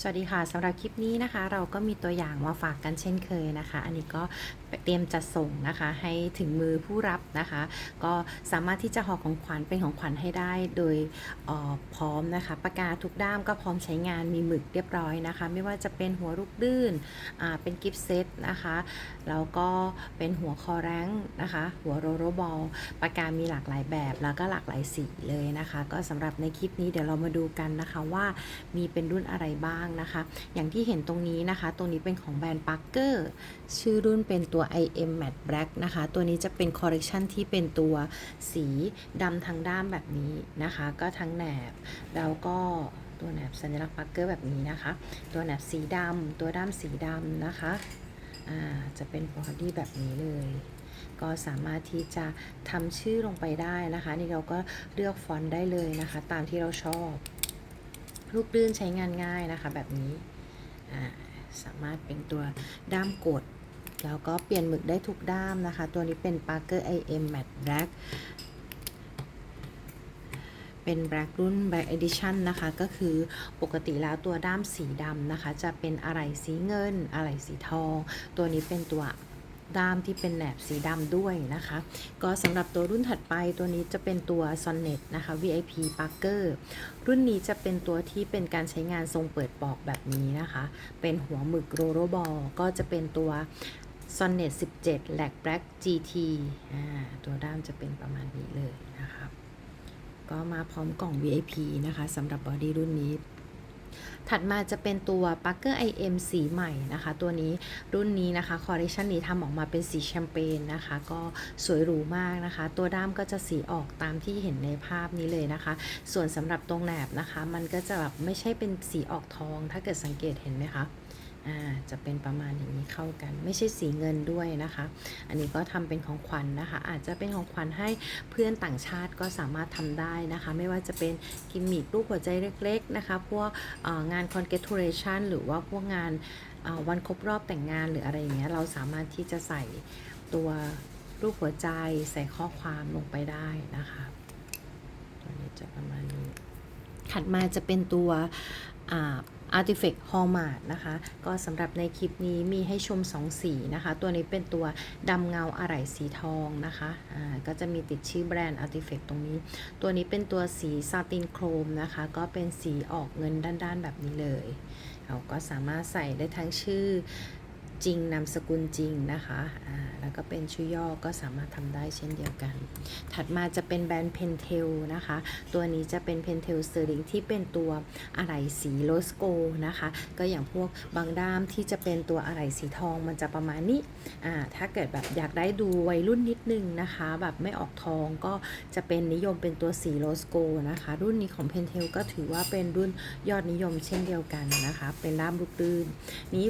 สวัสดีค่ะสำหรับคลิปนี้นะคะ เราก็มีตัวอย่างมาฝากกันเช่นเคยนะคะ อันนี้ก็เตรียมจัดส่งนะคะ ให้ถึงมือผู้รับนะคะ ก็สามารถที่จะห่อของขวัญเป็นของขวัญให้ได้โดยออพร้อมนะคะปากกาทุกด้ามก็พร้อมใช้งานมีหมึกเรียบร้อยนะคะ ไม่ว่าจะเป็นหัวลูกดื้นอ่าเป็นกิฟต์เซตนะคะแล้วก็เป็นหัวคอแรงนะคะ หัวโรโรบอลปากกามีหลากหลายแบบแล้วก็หลากหลายสีเลยนะคะ ก็สำหรับในคลิปนี้เดี๋ยวเรามาดูกันนะคะว่ามีเป็นรุ่นอะไรบ้างนะคะ อย่างที่เห็นตรงนี้นะคะตรงนี้เป็นของแบรนด์ Parker ชื่อรุ่นเป็นตัว IM Matte Black นะคะ ตัวนี้จะเป็นคอ r เ e ชันที่เป็นตัวสีดำทางด้ามแบบนี้นะคะ ก็ทั้งแหนบแล้วก็ตัวแหนบสัญลักษณ์ Parker แบบนี้นะคะ ตัวแหนบสีดำตัวด้ามสีดำนะคะจะเป็นบอดี้แบบนี้เลย ก็สามารถที่จะทำชื่อลงไปได้นะคะ นี่เราก็เลือกฟอนต์ได้เลยนะคะ ตามที่เราชอบ ลูกลื่นใช้งานง่ายนะคะแบบนี้สามารถเป็นตัวด้ามกด แล้วก็เปลี่ยนหมึกได้ทุกด้ามนะคะ ตัวนี้เป็น Parker IM Matte Black เป็น Black รุ่น Black Edition นะคะ ก็คือปกติแล้วตัวด้ามสีดำนะคะ จะเป็นอะไรสีเงินอะไรสีทอง ตัวนี้เป็นตัว ด้ามที่เป็นแหนบสีดำด้วยนะคะ ก็สำหรับตัวรุ่นถัดไปตัวนี้จะเป็นตัว Sonnet นะคะ VIP Parker รุ่นนี้จะเป็นตัวที่เป็นการใช้งานทรงเปิดปอกแบบนี้นะคะ เป็นหัวหมึกโรโรบอลก็จะเป็นตัว Sonnet 17 l a c Black GT อ่าตัวด้ามจะเป็นประมาณนี้เลยนะครับก็มาพร้อมกล่อง VIP นะคะสำหรับบอดี้รุ่นนี้ ถัดมาจะเป็นตัว Parker IM สีใหม่นะคะ ตัวนี้รุ่นนี้นะคะคอ l เลคชันนี้ทำออกมาเป็นสีแชมเปญนะคะ ก็สวยหรูมากนะคะ ตัวด้ามก็จะสีออกตามที่เห็นในภาพนี้เลยนะคะ ส่วนสำหรับตรงแหนบนะคะ มันก็จะแบบไม่ใช่เป็นสีออกทอง ถ้าเกิดสังเกตเห็นไหมคะ อ่าจะเป็นประมาณอย่างนี้เข้ากัน ไม่ใช่สีเงินด้วยนะคะ อันนี้ก็ทำเป็นของขวัญนะคะ อาจจะเป็นของขวัญให้เพื่อนต่างชาติก็สามารถทำได้นะคะ ไม่ว่าจะเป็นกิมมิครูปหัวใจเล็กๆนะคะพวกงาน congratulation หรือว่าพวกงานวันครบรอบแต่งงานหรืออะไรอย่างเงี้ยเราสามารถที่จะใส่ตัวรูปหัวใจใส่ข้อความลงไปได้นะคะตัวนี้จะประมาณนี้ถัดมาจะเป็นตัว Artifact Hallmark นะคะ ก็สำหรับในคลิปนี้มีให้ชม 2 สีนะคะ ตัวนี้เป็นตัวดำเงาอะไหล่สีทองนะคะอ่าก็จะมีติดชื่อแบรนด์ Artifact ตรงนี้ ตัวนี้เป็นตัวสีซาตินโครมนะคะ ก็เป็นสีออกเงินด้านๆแบบนี้เลยเราก็สามารถใส่ได้ทั้งชื่อ จริงนามสกุลจริงนะคะอ่าแล้วก็เป็นชื่อย่อก็สามารถทำได้เช่นเดียวกัน ถัดมาจะเป็นแบรนด์ Pentel นะคะ ตัวนี้จะเป็น Pentel Sterling ที่เป็นตัวอะไหล่สีโลสโกนะคะ ก็อย่างพวกบางด้ามที่จะเป็นตัวอะไหล่สีทองมันจะประมาณนี้อ่าถ้าเกิดแบบอยากได้ดูวัยรุ่นนิดนึงนะคะ แบบไม่ออกทองก็จะเป็นนิยมเป็นตัวสีโลสโกนะคะ รุ่นนี้ของ Pentel ก็ถือว่าเป็นรุ่นยอดนิยมเช่นเดียวกันนะคะ เป็นด้ามลูกดื้นนี้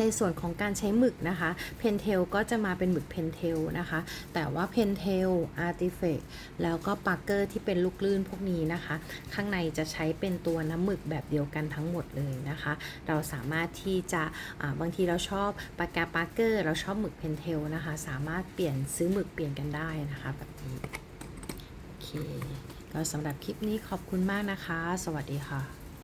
ในส่วนของการใช้หมึกนะคะเพนเทลก็จะมาเป็นหมึกเพนเทลนะคะ แต่ว่าเพนเทลอาร์ติเฟกแล้วก็ปาร์เกอร์ที่เป็นลูกลื่นพวกนี้นะคะ ข้างในจะใช้เป็นตัวน้ำหมึกแบบเดียวกันทั้งหมดเลยนะคะ เราสามารถที่จะอ่าบางทีเราชอบปากกาปาร์เกอร์เราชอบหมึกเพนเทลนะคะ สามารถเปลี่ยนซื้อหมึกเปลี่ยนกันได้นะคะแบบนี้โอเคก็สำหรับคลิปนี้ขอบคุณมากนะคะ สวัสดีค่ะ